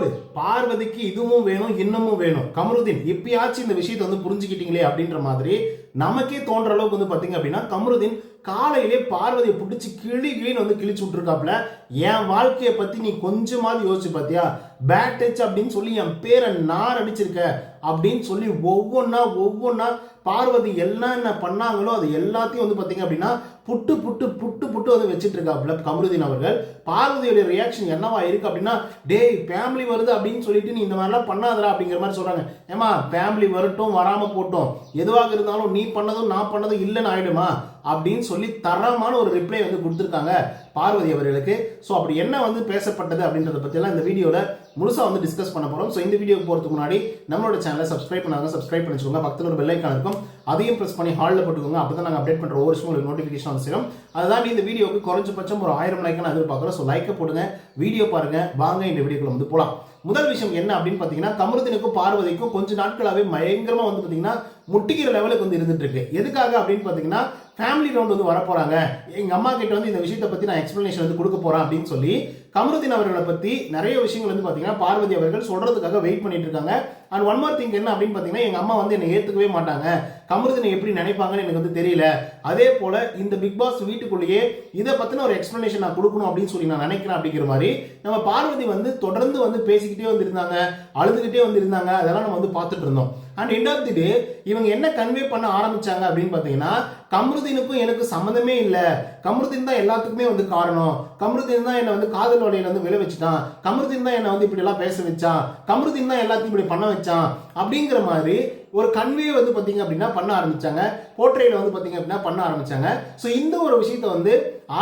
போடு பார்வதிக்கு இதுவும் வேணும் இன்னமும் வேணும். கமருதீன் இப்பயாச்சும் இந்த விஷயத்தை வந்து புரிஞ்சுக்கிட்டீங்களே அப்படின்ற மாதிரி நமக்கே தோன்ற அளவுக்கு வந்து பாத்தீங்க அப்படின்னா கமருதீன் காலையிலே பார்வதியை பிடிச்சி கிளி கிளின்னு வந்து கிழிச்சு விட்டுருக்காப்புல. என் வாழ்க்கையை பத்தி நீ கொஞ்சமாவது யோசிச்சு பாத்தியா? பேட் டச் அப்படின்னு சொல்லி என் பேரை நார் அடிச்சிருக்க அப்படின்னு சொல்லி ஒவ்வொன்றா ஒவ்வொன்றா பார்வதி எல்லாம் என்ன பண்ணாங்களோ அது எல்லாத்தையும் வந்து பார்த்தீங்க அப்படின்னா புட்டு புட்டு புட்டு புட்டு வந்து வச்சுட்டு இருக்காப்புல கமருதீன் அவர்கள். பார்வதியோட ரியாக்ஷன் என்னவா இருக்கு அப்படின்னா டேய் ஃபேமிலி வருது அப்படின்னு சொல்லிட்டு நீ இந்த மாதிரிலாம் பண்ணாதடா அப்படிங்கிற மாதிரி சொல்றாங்க. ஏமா ஃபேமிலி வரட்டும் வராம போட்டோம். எதுவாக இருந்தாலும் நீ பண்ணதும் நான் பண்ணதும் இல்லைன்னு ஆயிடுமா? அப்படின்னு சொல்லி தரமான ஒரு ரிப்ளை வந்து கொடுத்துருக்காங்க பார்வதி அவர்களுக்கு. ஸோ அப்படி என்ன வந்து பேசப்பட்டது அப்படின்றத பற்றியெல்லாம் இந்த வீடியோவில் முழுசாக வந்து டிஸ்கஸ் பண்ண போகிறோம் ஸோ இந்த வீடியோக்கு போகிறதுக்கு முன்னாடி நம்மளோட சேனலை சப்ஸ்கிரைப் பண்ணாங்க சப்ஸ்கிரைப் பண்ணிச்சுக்கோங்க. பக்கத்தில் ஒரு பெல்லைக்கான இருக்கும். அதையும் ப்ரெஸ் பண்ணி ஹாலில் போட்டுக்கோங்க. அப்போ தான் நாங்கள் அப்டேட் பண்ணுற ஒவ்வொரு விஷயம் உங்களுக்கு நோட்டிஃபிகேஷன் வந்து சேரும். அதுதான் இந்த வீடியோக்கு குறைஞ்சபட்சம் ஒரு ஆயிரம் லைக்கான எதிர்பார்க்குறோம் ஸோ லைக்கை போடுங்க வீடியோ பாருங்கள் வாங்க இந்த வீடியோக்குள்ள வந்து போகலாம் முதல் விஷயம் என்ன அப்படின்னு பார்த்தீங்கன்னா கமருதனுக்கும் பார்வதிக்கும் கொஞ்ச நாட்களாகவே பயங்கரமாக வந்து பார்த்தீங்கன்னா முட்டிக்கிற லெவலுக்கு வந்து இருந்துட்டு இருக்கு. எதுக்காக அப்படின்னு பார்த்தீங்கன்னா ஃபேமிலி ரவுண்ட் வந்து வரப்போறாங்க. எங்க அம்மா கிட்ட வந்து இந்த விஷயத்தை பத்தி நான் எக்ஸ்பிளனேஷன் வந்து கொடுக்க போறேன் அப்படின்னு சொல்லி கமருதீன் அவர்களை பத்தி நிறைய விஷயங்கள் வந்து பாத்தீங்கன்னா பார்வதி அவர்கள் சொல்றதுக்காக வெயிட் பண்ணிட்டு இருக்காங்க. அண்ட் ஒன் மோர் திங் என்ன அப்படின்னு பாத்தீங்கன்னா எங்க அம்மா வந்து என்னை ஏத்துக்கவே மாட்டாங்க. கமருதீனை எப்படி நினைப்பாங்கன்னு எனக்கு வந்து தெரியல. அதே போல இந்த பிக் பாஸ் வீட்டுக்குள்ளேயே இதை பத்தின ஒரு எக்ஸ்பிளனேஷன் நான் கொடுக்கணும் அப்படின்னு சொல்லி நான் நினைக்கிறேன் அப்படிங்கிற மாதிரி நம்ம பார்வதி வந்து தொடர்ந்து வந்து பேசிக்கிட்டே வந்து இருந்தாங்க அழுதுகிட்டே வந்து இருந்தாங்க அதெல்லாம் நம்ம வந்து பார்த்துட்டு இருந்தோம். And end of the day இவங்க என்ன கன்வே பண்ண ஆரம்பிச்சாங்க அப்படின்னு பார்த்தீங்கன்னா கமருதீனுக்கும் எனக்கு சம்மந்தமே இல்லை. கமருதீன் தான் எல்லாத்துக்குமே வந்து காரணம். கமருதீன் தான் என்னை வந்து காதல் வலையில வந்து விழ வச்சுட்டான். கமருதீன் தான் என்னை வந்து இப்படி எல்லாம் பேச வச்சான். கமருதீன் தான் எல்லாத்தையும் இப்படி பண்ண வச்சான். அப்படிங்கிற மாதிரி ஒரு கன்வே வந்து பார்த்தீங்க அப்படின்னா பண்ண ஆரம்பிச்சாங்க. போர்ட்ரேல வந்து பார்த்தீங்க அப்படின்னா பண்ண ஆரம்பிச்சாங்க. ஸோ இந்த ஒரு விஷயத்த வந்து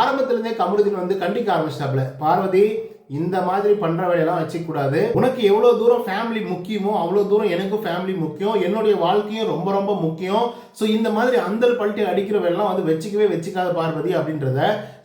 ஆரம்பத்துலேருந்தே கமருதீன் வந்து கண்டிக்க ஆரம்பிச்சிட்டாப்ல பார்வதி இந்த மாதிரி பண்ற வேலையெல்லாம் வச்சுக்கூடாது. உனக்கு எவ்வளவு தூரம் ஃபேமிலி முக்கியமோ அவ்வளவு தூரம் எனக்கும் ஃபேமிலி முக்கியம். என்னுடைய வாழ்க்கையும் ரொம்ப ரொம்ப முக்கியம். ஸோ இந்த மாதிரி அந்தல் பல்ட்டி அடிக்கிறவெல்லாம் வந்து வச்சுக்கவே வச்சுக்காத பார்வதி அப்படின்றத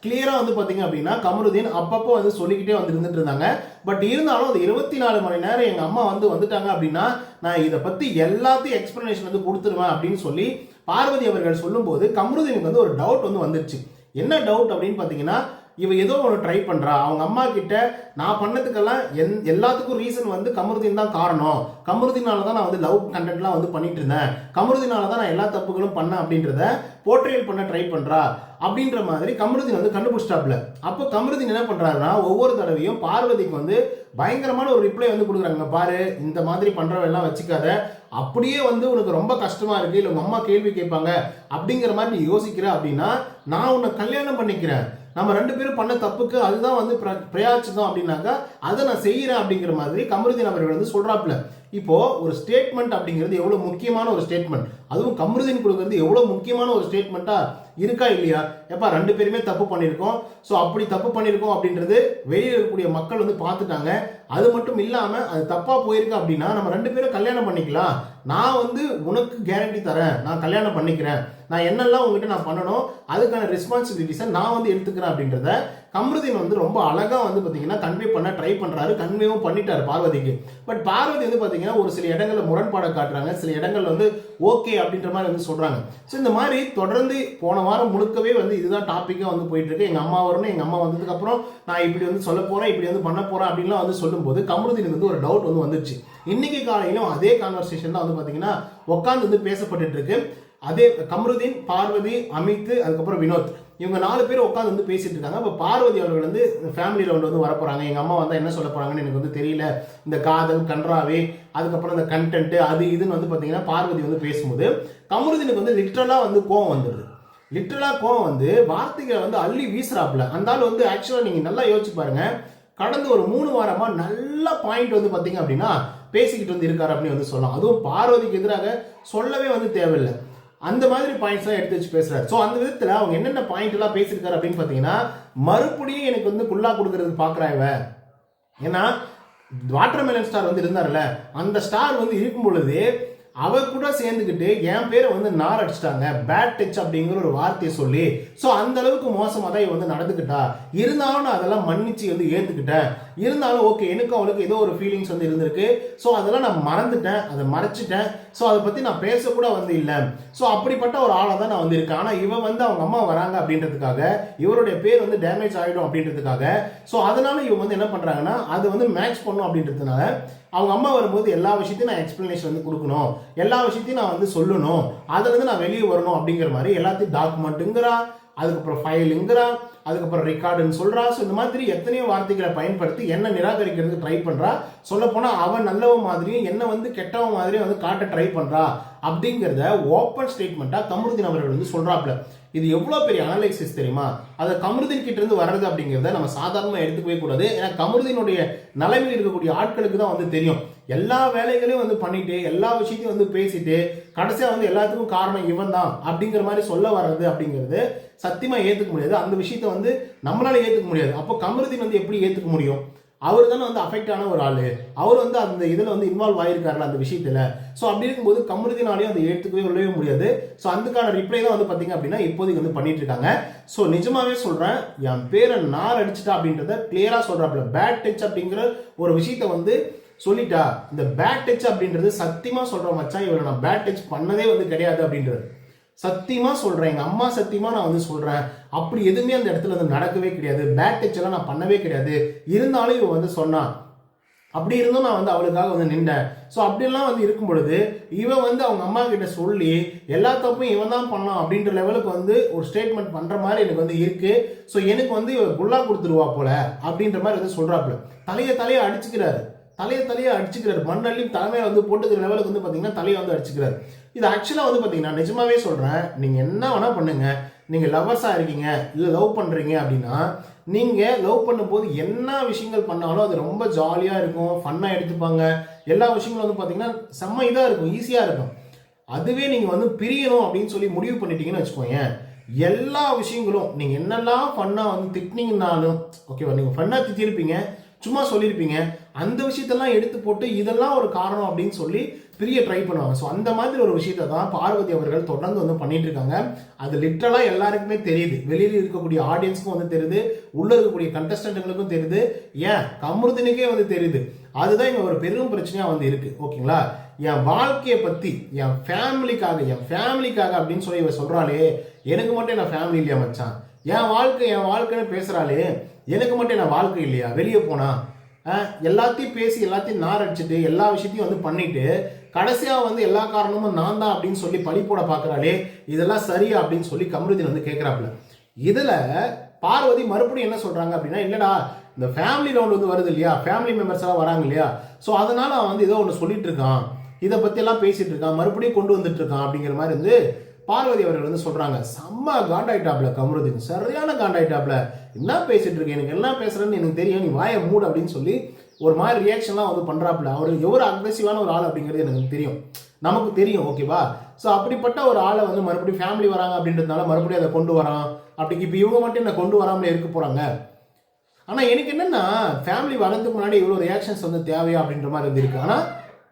கிளியரா வந்து பாத்தீங்க அப்படின்னா கமருதீன் அப்பப்போ வந்து சொல்லிக்கிட்டே வந்து இருந்துட்டு இருந்தாங்க. பட் இருந்தாலும் அது இருபத்தி நாலு மணி நேரம் எங்க அம்மா வந்து வந்துட்டாங்க அப்படின்னா நான் இதை பத்தி எல்லாத்தையும் எக்ஸ்பிளனேஷன் வந்து கொடுத்துருவேன் அப்படின்னு சொல்லி பார்வதி அவர்கள் சொல்லும்போது கமருதீனுக்கு வந்து ஒரு டவுட் வந்து வந்துருச்சு. என்ன டவுட் அப்படின்னு பார்த்தீங்கன்னா இவ ஏதோ ஒன்று ட்ரை பண்ணுறா அவங்க அம்மா கிட்ட நான் பண்ணதுக்கெல்லாம் என் எல்லாத்துக்கும் ரீசன் வந்து கமருதீன் தான் காரணம். கமருதீனால தான் நான் வந்து லவ் கண்டென்ட்லாம் வந்து பண்ணிட்டு இருந்தேன். கமருதீனால தான் நான் எல்லா தப்புகளும் பண்ணேன் அப்படின்றத போர்ட்ரேல் பண்ண ட்ரை பண்ணுறா அப்படின்ற மாதிரி கமருதீன் வந்து கண்டுபிடிச்சிட்டாப்ல. அப்போ கமருதீன் என்ன பண்ணுறாருன்னா ஒவ்வொரு தடவையும் பார்வதிக்கு வந்து பயங்கரமான ஒரு ரிப்ளை வந்து கொடுக்குறாங்க. பாரு இந்த மாதிரி பண்ணுறவெல்லாம் வச்சுக்காத. அப்படியே வந்து உனக்கு ரொம்ப கஷ்டமாக இருக்குது இல்லை உங்கள் அம்மா கேள்வி கேட்பாங்க. அப்படிங்கிற மாதிரி நீ யோசிக்கிற அப்படின்னா நான் உன்னை கல்யாணம் பண்ணிக்கிறேன். நம்ம ரெண்டு பேரும் பண்ண தப்புக்கு அதுதான் வந்து பிர- பிரயாச்சிதம் அப்படின்னாக்கா அதை நான் செய்கிறேன் அப்படிங்கிற மாதிரி கமருதீன் அவர்கள் வந்து சொல்கிறாப்புல இப்போ ஒரு ஸ்டேட்மெண்ட் அப்படிங்கிறது எவ்வளோ முக்கியமான ஒரு ஸ்டேட்மெண்ட் அதுவும் கமருதீன் கொடுக்கறது எவ்வளோ முக்கியமான ஒரு ஸ்டேட்மெண்ட்டாக இருக்கா இல்லையா? எப்பா ரெண்டு பேருமே தப்பு பண்ணியிருக்கோம். ஸோ அப்படி தப்பு பண்ணியிருக்கோம் அப்படின்றது வெளியில் இருக்கக்கூடிய மக்கள் வந்து பார்த்துட்டாங்க. அது மட்டும் இல்லாமல் அது தப்பாக போயிருக்கு அப்படின்னா நம்ம ரெண்டு பேரும் கல்யாணம் பண்ணிக்கலாம். நான் வந்து உனக்கு கேரண்டி தரேன். நான் கல்யாணம் பண்ணிக்கிறேன். நான் என்னெல்லாம் உங்ககிட்ட நான் பண்ணணும் அதுக்கான ரெஸ்பான்சிபிலிட்டிஸை நான் வந்து எடுத்துக்கிறேன் அப்படின்றத கம்ருதீன் வந்து ரொம்ப அழகாக வந்து பார்த்தீங்கன்னா கன்வே பண்ண ட்ரை பண்ணுறாரு கன்வேவும் பண்ணிட்டார் பார்வதிக்கு. பட் பார்வதி வந்து பார்த்தீங்கன்னா ஒரு சில இடங்களில் முரண்பாடை காட்டுறாங்க சில இடங்கள் வந்து ஓகே அப்படின்ற மாதிரி வந்து சொல்கிறாங்க ஸோ இந்த மாதிரி தொடர்ந்து போன வாரம் முழுக்கவே வந்து இதுதான் டாப்பிக்காக வந்து போயிட்டு இருக்கு. அம்மா வரணும் எங்கள் அம்மா வந்ததுக்கப்புறம் நான் இப்படி வந்து சொல்ல போகிறேன் இப்படி வந்து பண்ண போகிறேன் அப்படின்லாம் வந்து சொல்லும்போது கமருதீனுக்கு வந்து ஒரு டவுட் வந்து வந்துருச்சு இன்னைக்கு காலையிலும் அதே கான்வர்சேஷன் தான் வந்து பார்த்தீங்கன்னா உட்காந்து வந்து பேசப்பட்டுட்டு இருக்கு. அதே கமருதீன் பார்வதி அமித் அதுக்கப்புறம் வினோத். இவங்க நாலு பேர் உட்காந்து வந்து பேசிட்டு இருக்காங்க. அப்போ பார்வதி அவர்கள் வந்து ஃபேமிலி ரவுண்ட் வந்து வரப்போறாங்க. எங்கள் அம்மா வந்தால் என்ன சொல்ல போகிறாங்கன்னு எனக்கு வந்து தெரியல. இந்த காதல் கன்றாவே அதுக்கப்புறம் இந்த கண்டென்ட் அது இதுன்னு வந்து பார்த்தீங்கன்னா பார்வதி வந்து பேசும்போது கமருதீனுக்கு வந்து லிட்ரலாக வந்து கோவம் வந்துடுது. லிட்ரலாக கோவம் வந்து வார்த்தைகளை வந்து அள்ளி வீசுறாப்புல. அந்த ஆள் வந்து ஆக்சுவலாக நீங்கள் நல்லா யோசிச்சு பாருங்க. கடந்த ஒரு மூணு வாரமாக நல்ல பாயிண்ட் வந்து பார்த்தீங்க அப்படின்னா பேசிக்கிட்டு வந்து இருக்காரு அப்படின்னு வந்து சொல்லலாம். அதுவும் பார்வதிக்கு எதிராக சொல்லவே வந்து தேவையில்லை. அந்த மாதிரி பாயிண்ட்ஸ் எல்லாம் எடுத்து வச்சு பேசுறாரு. ஸோ அந்த விதத்துல அவங்க என்னென்ன பாயிண்ட் எல்லாம் பேசியிருக்காரு அப்படின்னு பாத்தீங்கன்னா மறுபடியும் எனக்கு வந்து குல்லா கொடுக்கறது பாக்குறா இவ. ஏன்னா வாட்டர் மெலன் ஸ்டார் வந்து இருந்தார்ல அந்த ஸ்டார் வந்து இருக்கும் பொழுது அவ கூட சேர்ந்துக்கிட்டு என் பேரை வந்து நார் அடிச்சிட்டாங்க. பேட் டச் அப்படிங்கிற ஒரு வார்த்தையை சொல்லி ஸோ அந்த அளவுக்கு மோசமாக தான் இவன் வந்து நடந்துக்கிட்டா இருந்தாலும் நான் அதெல்லாம் மன்னிச்சு வந்து ஏற்றுக்கிட்டேன் இருந்தாலும் ஓகே எனக்கு அவளுக்கு ஏதோ ஒரு ஃபீலிங்ஸ் வந்து இருந்திருக்கு. ஸோ அதெல்லாம் நான் மறந்துட்டேன் அதை மறைச்சிட்டேன். ஸோ அதை பற்றி நான் பேசக்கூட வந்து இல்லை. ஸோ அப்படிப்பட்ட ஒரு ஆளாக தான் நான் வந்து இருக்கேன். ஆனால் இவன் வந்து அவங்க அம்மா வராங்க அப்படின்றதுக்காக இவருடைய பேர் வந்து டேமேஜ் ஆகிடும் அப்படின்றதுக்காக ஸோ அதனால இவங்க வந்து என்ன பண்ணுறாங்கன்னா அது வந்து மேட்ச் பண்ணும் அப்படின்றதுனால அவங்க அம்மா வரும்போது எல்லா விஷயத்தையும் நான் எக்ஸ்பிளனேஷன் வந்து கொடுக்கணும். எல்லா விஷயத்தையும் நான் வந்து சொல்லணும். அதுலேருந்து நான் வெளியே வரணும் அப்படிங்கிற மாதிரி எல்லாத்தையும் டாக்குமெண்ட்டுங்கிறா அதுக்கப்புறம் ஃபைலுங்கிறா அதுக்கப்புறம் ரெக்கார்டுன்னு சொல்கிறா ஸோ இந்த மாதிரி எத்தனையோ வார்த்தைகளை பயன்படுத்தி என்ன நிராகரிக்கிறதுக்கு ட்ரை பண்ணுறா சொல்லப்போனால் அவன் நல்லவ மாதிரியும் என்ன வந்து கெட்டவ மாதிரியும் வந்து காட்ட ட்ரை பண்ணுறா அப்படிங்கிறத ஓப்பன் ஸ்டேட்மெண்ட்டாக கமருதீன் அவர்கள் வந்து சொல்கிறாப்புல இது எவ்வளோ பெரிய அனலைசிஸ் தெரியுமா? அதை கமருதீன் கிட்ட இருந்து வர்றது அப்படிங்கிறத நம்ம சாதாரணமாக எடுத்துக்கவே கூடாது. ஏன்னா கமருதீனுடைய நிலைமையில் இருக்கக்கூடிய ஆட்களுக்கு தான் வந்து தெரியும். எல்லா வேலைகளையும் வந்து பண்ணிட்டு எல்லா விஷயத்தையும் வந்து பேசிட்டு கடைசியாக வந்து எல்லாத்துக்கும் காரணம் இவன் தான் அப்படிங்கிற மாதிரி சொல்ல வர்றது அப்படிங்கிறது சத்தியமாக ஏற்றுக்க முடியாது. அந்த விஷயத்த வந்து நம்மளால ஏற்றுக்க முடியாது. அப்போ கமருதீன் வந்து எப்படி ஏற்றுக்க முடியும்? அவர் தானே வந்து அஃபெக்ட் ஆன ஒரு ஆள். அவர் வந்து அந்த இதில் வந்து இன்வால்வ் ஆயிருக்காருல அந்த விஷயத்தில். ஸோ அப்படி இருக்கும்போது கமருதினாலையும் அதை ஏற்றுக்கவே உள்ளவே முடியாது. ஸோ அதுக்கான ரிப்ளை தான் வந்து பார்த்தீங்க அப்படின்னா இப்போதைக்கு வந்து பண்ணிட்டு இருக்காங்க. ஸோ நிஜமாவே சொல்கிறேன் என் பேரை நார் அடிச்சிட்டா அப்படின்றத கிளியரா சொல்கிறாப்புல பேட் டச் அப்படிங்கிற ஒரு விஷயத்த வந்து சொல்லிட்டா இந்த பேட் டச் அப்படின்றது சத்தியமா சொல்ற மச்சான் இவரை நான் பேட் டச் பண்ணதே வந்து கிடையாது அப்படின்றது சத்தியமா சொல்றேன் எங்க அம்மா சத்தியமா நான் வந்து சொல்றேன். அப்படி எதுவுமே அந்த இடத்துல வந்து நடக்கவே கிடையாது. பேட் டச் எல்லாம் நான் பண்ணவே கிடையாது. இருந்தாலும் இவன் வந்து சொன்னான் அப்படி இருந்தும் நான் வந்து அவளுக்காக வந்து நின்றேன். ஸோ அப்படிலாம் வந்து இருக்கும் பொழுது இவன் வந்து அவங்க அம்மா கிட்ட சொல்லி எல்லா தப்பும் இவன் தான் பண்ணான் அப்படின்ற லெவலுக்கு வந்து ஒரு ஸ்டேட்மெண்ட் பண்ணுற மாதிரி எனக்கு வந்து இருக்கு. ஸோ எனக்கு வந்து இவன் குல்லா கொடுத்துருவா போல அப்படின்ற மாதிரி வந்து சொல்கிறாப்புல தலையை தலையை அடிச்சுக்கிறாரு. தலையை தலையை அடிச்சுக்கிறார். மண்ணள்ளி தலைமையை வந்து போட்டுக்கிற லெவலுக்கு வந்து பார்த்தீங்கன்னா தலையை வந்து அடிச்சுக்கிறார். இது ஆக்சுவலாக வந்து பார்த்தீங்கன்னா நிஜமாவே சொல்கிறேன் நீங்கள் என்ன வேணால் பண்ணுங்க. நீங்கள் லவர்ஸாக இருக்கீங்க இல்லை லவ் பண்ணுறீங்க அப்படின்னா நீங்கள் லவ் பண்ணும்போது என்ன விஷயங்கள் பண்ணாலும் அது ரொம்ப ஜாலியாக இருக்கும் ஃபன்னாக எடுத்துப்பாங்க. எல்லா விஷயங்களும் வந்து பார்த்தீங்கன்னா செம்ம இதாக இருக்கும் ஈஸியாக இருக்கும். அதுவே நீங்கள் வந்து பிரியணும் அப்படின்னு சொல்லி முடிவு பண்ணிட்டீங்கன்னு வச்சுக்கோங்க எல்லா விஷயங்களும் நீங்கள் என்னெல்லாம் ஃபன்னாக வந்து திட்டினீங்கன்னாலும் ஓகேவா நீங்கள் ஃபன்னாக திட்டிருப்பீங்க சும்மா சொல்லியிருப்பீங்க அந்த விஷயத்தெல்லாம் எடுத்து போட்டு இதெல்லாம் ஒரு காரணம் அப்படின்னு சொல்லி பிரிய ட்ரை பண்ணுவாங்க. ஸோ அந்த மாதிரி ஒரு விஷயத்தை தான் பார்வதி அவர்கள் தொடர்ந்து வந்து பண்ணிட்டு இருக்காங்க. அது லிட்டரலாக எல்லாருக்குமே தெரியுது. வெளியில் இருக்கக்கூடிய ஆடியன்ஸ்க்கும் வந்து தெரியுது. உள்ள இருக்கக்கூடிய கண்டஸ்டன்ட்டுகளுக்கும் தெரியுது. ஏன்? கமருதினுக்கே வந்து தெரியுது. அதுதான் இங்க ஒரு பெரும் பிரச்சனையா வந்து இருக்கு. ஓகேங்களா? என் வாழ்க்கையை பத்தி என் ஃபேமிலிக்காக என் ஃபேமிலிக்காக அப்படின்னு சொல்லி இவ சொல்றாளே எனக்கு மட்டும் என்ன ஃபேமிலி இல்லையா மச்சான்? என் வாழ்க்கை என் வாழ்க்கைன்னு பேசுறாளே எனக்கு மட்டும் என்ன வாழ்க்கை இல்லையா? வெளியே போனா? எல்லாத்தையும் பேசி எல்லாத்தையும் நார் அடிச்சுட்டு எல்லா விஷயத்தையும் வந்து பண்ணிட்டு கடைசியாக வந்து எல்லா காரணமும் நான் தான் அப்படின்னு சொல்லி பழி போட பார்க்குறாளே இதெல்லாம் சரியா அப்படின்னு சொல்லி கமருதீன் வந்து கேட்குறாப்புல இதில் பார்வதி மறுபடியும் என்ன சொல்கிறாங்க அப்படின்னா இல்லைடா இந்த ஃபேமிலி ரவுண்ட் வந்து வருது இல்லையா? ஃபேமிலி மெம்பர்ஸ் எல்லாம் வராங்க இல்லையா? ஸோ அதனால அவன் வந்து ஏதோ ஒன்று சொல்லிட்டு இருக்கான். இதை பற்றியெல்லாம் பேசிகிட்டு இருக்கான். மறுபடியும் கொண்டு வந்துட்டு இருக்கான் அப்படிங்கிற மாதிரி வந்து பார்வதி அவர்கள் வந்து சொல்கிறாங்க செம்ம காண்டாயிட்டாப்ல கமருதீன் சரியான காண்டாயிட்டாப்ல. என்ன பேசிட்டு இருக்கேன் எனக்கு என்ன பேசுறேன்னு எனக்கு தெரியும் நீ வாய மூடு அப்படின்னு சொல்லி ஒரு மாதிரி ரியாக்ஷன்லாம் வந்து பண்ணுறாப்புல அவர் எவ்வளோ அக்ரெசிவான ஒரு ஆள் அப்படிங்கிறது எனக்கு தெரியும். நமக்கு தெரியும் ஓகேவா ஸோ அப்படிப்பட்ட ஒரு ஆளை வந்து மறுபடியும் ஃபேமிலி வராங்க அப்படின்றதுனால மறுபடியும் அதை கொண்டு வரான். அப்படி இப்போ இவங்க மட்டும் என்ன கொண்டு வராமலே இருக்க போகிறாங்க ஆனால் எனக்கு என்னென்னா ஃபேமிலி வளர்ந்துக்கு முன்னாடி இவ்வளோ ரியாக்ஷன்ஸ் வந்து தேவையா அப்படின்ற மாதிரி வந்து ஆனால்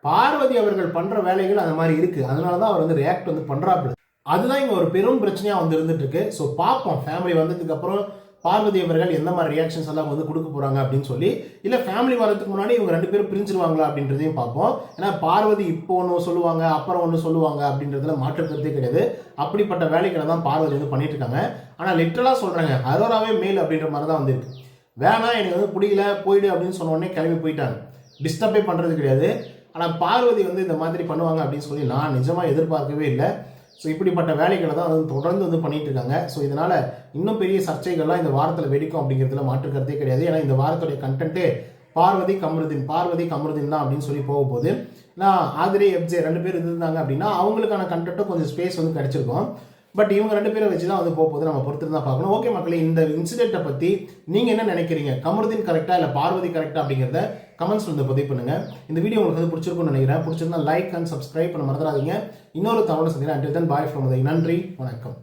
பார்வதி அவர்கள் பண்ணுற வேலைகள் அந்த மாதிரி இருக்குது அதனால தான் அவர் வந்து ரியாக்ட் வந்து பண்ணுறாப்புல அதுதான் இங்கே ஒரு பெரும் பிரச்சனையாக வந்து இருந்துட்டு இருக்கு ஸோ பார்ப்போம். ஃபேமிலி வந்ததுக்கு அப்புறம் பார்வதி அவர்கள் எந்த மாதிரி ரியாக்ஷன்ஸ் எல்லாம் வந்து கொடுக்க போறாங்க அப்படின்னு சொல்லி இல்லை ஃபேமிலி வரதுக்கு முன்னாடி இவங்க ரெண்டு பேரும் பிரிஞ்சிருவாங்களா அப்படின்றதையும் பார்ப்போம். ஏன்னா பார்வதி இப்போ ஒன்று சொல்லுவாங்க அப்புறம் ஒன்று சொல்லுவாங்க அப்படின்றதுல மாற்றுக்கிறதே கிடையாது. அப்படிப்பட்ட வேலைகளை தான் பார்வதி வந்து பண்ணிட்டு இருக்காங்க. ஆனால் லிட்டரலா சொல்றாங்க அரோராவே மேல் அப்படின்ற மாதிரி தான் வந்திருக்கு வேணாம் எனக்கு வந்து பிடிக்கல போயிடு அப்படின்னு சொன்ன உடனே கிளம்பி போயிட்டாங்க. டிஸ்டர்பே பண்ணுறது கிடையாது. ஆனால் பார்வதி வந்து இந்த மாதிரி பண்ணுவாங்க அப்படின்னு சொல்லி நான் நிஜமாக எதிர்பார்க்கவே இல்லை. ஸோ இப்படிப்பட்ட வேலைகளை தான் வந்து தொடர்ந்து வந்து பண்ணிட்டு இருக்காங்க ஸோ இதனால் இன்னும் பெரிய சர்ச்சைகள்லாம் இந்த வாரத்தில் வெடிக்கும் அப்படிங்கிறதுல மாற்றுக்கிறதே கிடையாது. ஏன்னா இந்த வாரத்துடைய கண்டென்ட்டே பார்வதி கமருதீன் பார்வதி கமருதீன் தான் அப்படின்னு சொல்லி போகும்போது நான் ஆதிரே எஃப்ஜே ரெண்டு பேர் இருந்தாங்க அப்படின்னா அவங்களுக்கான கண்டென்ட்டும் கொஞ்சம் ஸ்பேஸ் வந்து கிடச்சிருக்கும். பட் இவங்க ரெண்டு பேரை வச்சு தான் வந்து போகும்போது நம்ம பொறுத்து தான் பார்க்கணும். ஓகே மக்களே இந்த இன்சிடென்ட்டை பற்றி நீங்கள் என்ன நினைக்கிறீங்க? கமருதீன் கரெக்டாக இல்லை பார்வதி கரெக்டாக அப்படிங்கிறத கமெண்ட்ஸ் வந்து பதிவு பண்ணுங்கள் இந்த வீடியோ உங்களுக்கு வந்து பிடிச்சிருக்கும்னு நினைக்கிறேன். பிடிச்சிருந்தா லைக் அண்ட் சப்ஸ்கிரைப் பண்ண மறந்துடாதீங்க. இன்னொரு தகவல் சந்திக்கிறேன். அண்டில் தன் பாய் ஃப்ரம் நன்றி. வணக்கம்.